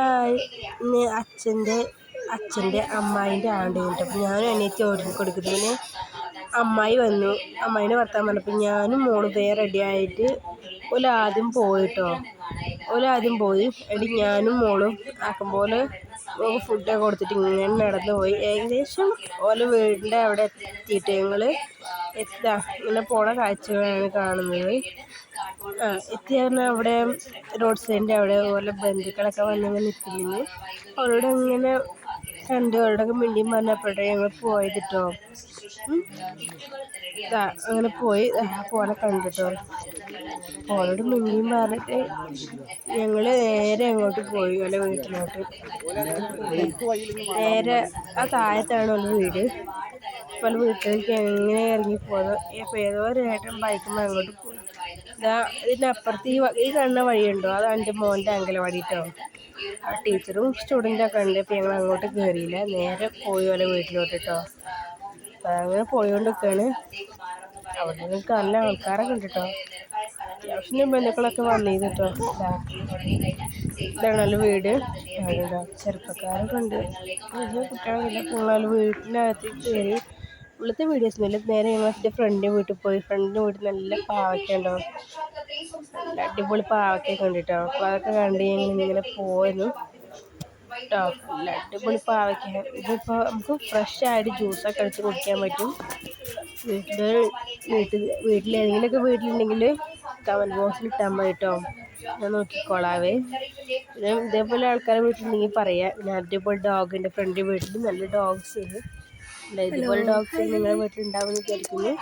Hi. ഇന്ന് അച്ഛന്റെ അച്ഛന്റെ അമ്മായിന്റെ ആണ്ട് കേട്ടോ. അപ്പോൾ ഞാനും അനിയത്തി ഓടി കൊടുക്കുന്നു. പിന്നെ അമ്മായി വന്നു. അമ്മായിനെ വർത്താൻ പറഞ്ഞപ്പോൾ ഞാനും മോളും പേര് റെഡി ആയിട്ട് ഓല ആദ്യം പോയിട്ടോ ആദ്യം പോയി. എടി ഞാനും മോളും ആക്കുമ്പോൾ ഫുഡൊക്കെ കൊടുത്തിട്ട് ഇങ്ങനെ നടന്നു പോയി ഏകദേശം ഓല വീടിന്റെ അവിടെ എത്തിയിട്ട് ഞങ്ങൾ എത്താ. ഇങ്ങനെ പോണ കാഴ്ചകളാണ് കാണുന്നത്. എത്തി പറഞ്ഞാൽ അവിടെ റോഡ് സൈഡിന്റെ അവിടെ പോലെ ബന്ധുക്കളൊക്കെ വന്നിങ്ങനെ നിൽക്കുന്നു. അവരോട് ഇങ്ങനെ കണ്ടു അവരോടൊക്കെ മിണ്ടിയും പറഞ്ഞപ്പോഴേ ഞങ്ങൾ പോയത് കേട്ടോ അങ്ങനെ പോയി. പോലെ കണ്ടിട്ടോ. ഓളോട് മിണ്ടിയും പറഞ്ഞിട്ട് ഞങ്ങൾ നേരെ അങ്ങോട്ട് പോയി. ഓലെ വീട്ടിലോട്ട്. നേരെ ആ താഴത്താണ് ഓലെ വീട്. ഓലെ വീട്ടിലേക്ക് എങ്ങനെ ഇറങ്ങിപ്പോയത് ഇപ്പോൾ ഏതോ ഒരു ഏട്ടൻ ബൈക്കുമ്പോൾ അങ്ങോട്ട് പോയി. ഇതാ ഇതിനപ്പുറത്ത് ഈ ഈ കാണുന്ന വഴിയുണ്ടോ? അത് എന്റെ മോന്റെ അങ്കലവാടി കേട്ടോ ആ ടീച്ചറും സ്റ്റുഡന്റൊക്കെ ഉണ്ട്. ഇപ്പം ഞങ്ങൾ അങ്ങോട്ട് കയറിയില്ല നേരെ പോയി പോലെ വീട്ടിലോട്ട് കേട്ടോ അങ്ങനെ പോയോണ്ടിരിക്കുകയാണ് അവിടെ നിങ്ങൾക്ക് നല്ല ആൾക്കാരൊക്കെ ഉണ്ട് കേട്ടോ അത്യാവശ്യം ബന്ധുക്കളൊക്കെ വന്നിരുന്നു കേട്ടോ ഇതാണല്ലോ വീട്. ചെറുപ്പക്കാരൊക്കെ ഉണ്ട്. വലിയ കുട്ടികളൊന്നുമില്ല. ഞങ്ങൾ വീട്ടിനകത്ത് കയറി ഉള്ളത്തെ വീഡിയോസ് നല്ല നേരെ ഞങ്ങൾ എന്റെ ഫ്രണ്ടിന്റെ വീട്ടിൽ പോയി. ഫ്രണ്ടിന്റെ വീട്ടിൽ നല്ല പാവയ്ക്ക ഉണ്ടോ അടിപൊളി പാവയ്ക്കൊക്കെ ഉണ്ട് കേട്ടോ അപ്പോൾ അതൊക്കെ കണ്ട് ഞങ്ങൾ ഇങ്ങനെ പോയിരുന്നു കേട്ടോ നല്ല അടിപൊളി പാവയ്ക്ക. ഇതിപ്പോൾ നമുക്ക് ഫ്രഷ് ആയിട്ട് ജ്യൂസൊക്കെ അടിച്ച് കുടിക്കാൻ പറ്റും. വീട്ടിൽ വീട്ടിൽ വീട്ടിൽ ഏതെങ്കിലുമൊക്കെ വീട്ടിലുണ്ടെങ്കിൽ കമന്റ് ബോക്സിൽ ഇട്ടാൽ മതി കേട്ടോ ഞാൻ നോക്കിക്കോളാവേ. പിന്നെ ഇതേപോലെ ആൾക്കാരെ വീട്ടിലുണ്ടെങ്കിൽ പറയാം. പിന്നെ അടിപൊളി ഡോഗ് എന്റെ ഫ്രണ്ട് വീട്ടിൽ നല്ല ഡോഗ്സ് ഉണ്ട്. ഇതുപോലെ ഡോഗ്സ് നിങ്ങളുടെ വീട്ടിലുണ്ടാവുമെന്ന് വിചാരിക്കുന്നു.